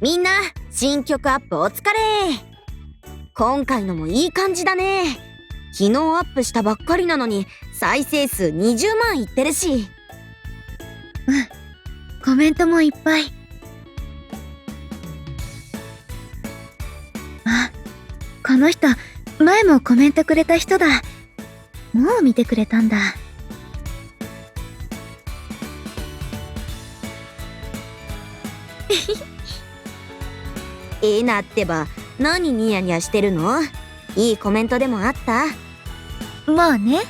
みんな新曲アップお疲れ今回のもいい感じだね昨日アップしたばっかりなのに再生数20万いってるしうんコメントもいっぱい。あ、この人、前もコメントくれた人だ。もう見てくれたんだ。えなってば何ニヤニヤしてるの？いいコメントでもあった？まあね。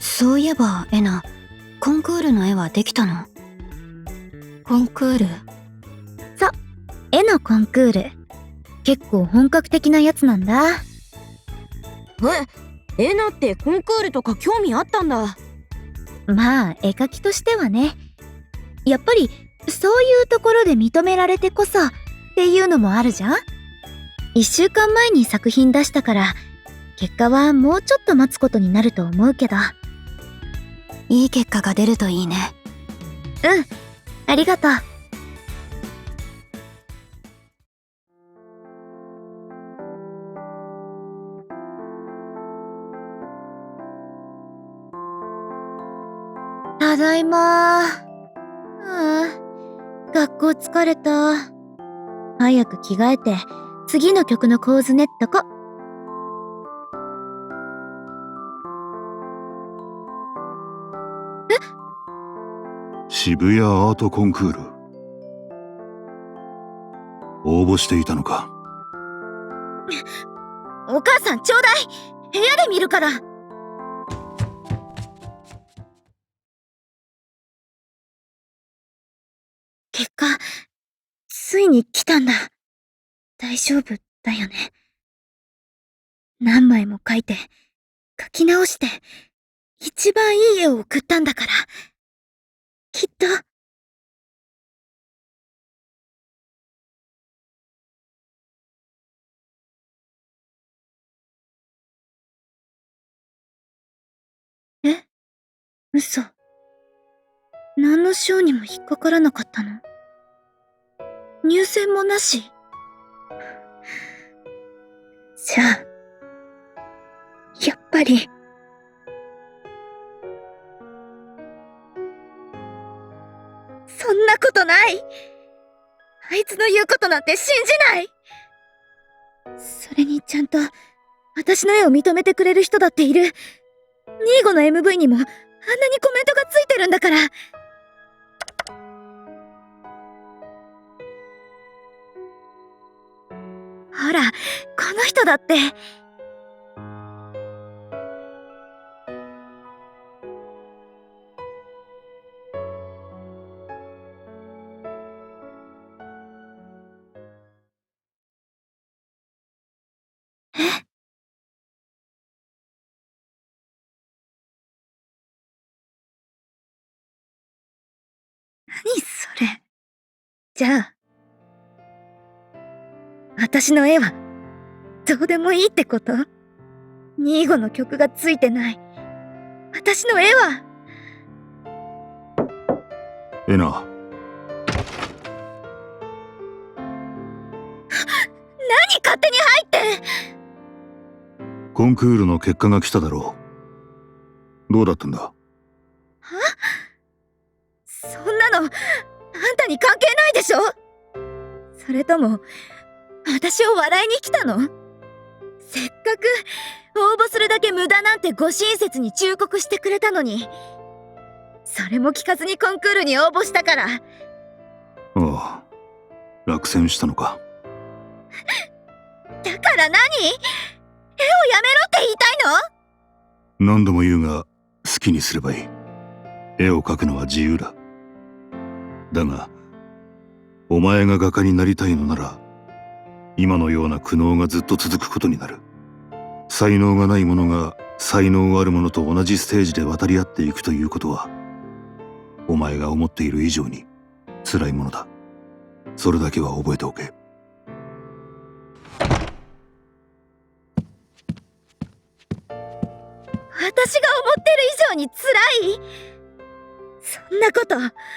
そういえば、エナ、コンクールの絵はできたの？コンクール？絵のコンクール。結構本格的なやつなんだ。ええなってコンクールとか興味あったんだまあ、絵描きとしてはね。やっぱり、そういうところで認められてこそ、っていうのもあるじゃん？一週間前に作品出したから、結果はもうちょっと待つことになると思うけど。いい結果が出るといいね。うん、ありがとう。ただいまああ、学校疲れた。早く着替えて、次の曲の構図練っとこ。渋谷アートコンクール。応募していたのか？お母さんちょうだい。部屋で見るから。結果、ついに来たんだ。大丈夫だよね。何枚も書いて、書き直して、一番いい絵を送ったんだから。きっと。え？嘘。何の賞にも引っかからなかったの？入選もなしじゃあ、やっぱり。そんなことないあいつの言うことなんて信じないそれにちゃんと、私の絵を認めてくれる人だっている。ニーゴの MV にも、あんなにコメントがついてるんだから。ら、この人だって。え？何それ。じゃあ、私の絵は、どうでもいいってこと？ニーゴの曲がついてない。私の絵は、エナ何勝手に入ってコンクールの結果が来ただろう。どうだったんだ？そんなの、あんたに関係ないでしょ？それとも、私を笑いに来たの？せっかく、応募するだけ無駄なんてご親切に忠告してくれたのに、それも聞かずにコンクールに応募したから、ああ。落選したのか。だから何？絵をやめろって言いたいの？何度も言うが好きにすればいい。絵を描くのは自由だ。だがお前が画家になりたいのなら今のような苦悩がずっと続くことになる。才能がない者が才能ある者と同じステージで渡り合っていくということはお前が思っている以上に辛いものだ。それだけは覚えておけ。私が思ってる以上に辛い？そんなこと、そんなこと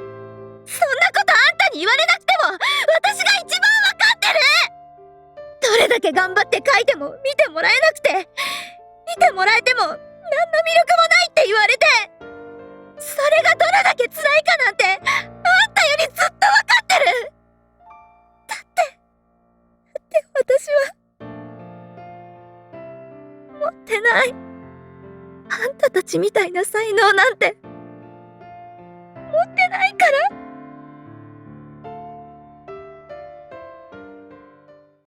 あんたに言われなくても私がだけ頑張って書いても見てもらえなくて見てもらえても何の魅力もないって言われてそれがどれだけ辛いかなんてあんたよりずっとわかってる。だってだって私は持ってない。あんたたちみたいな才能なんて持ってないから。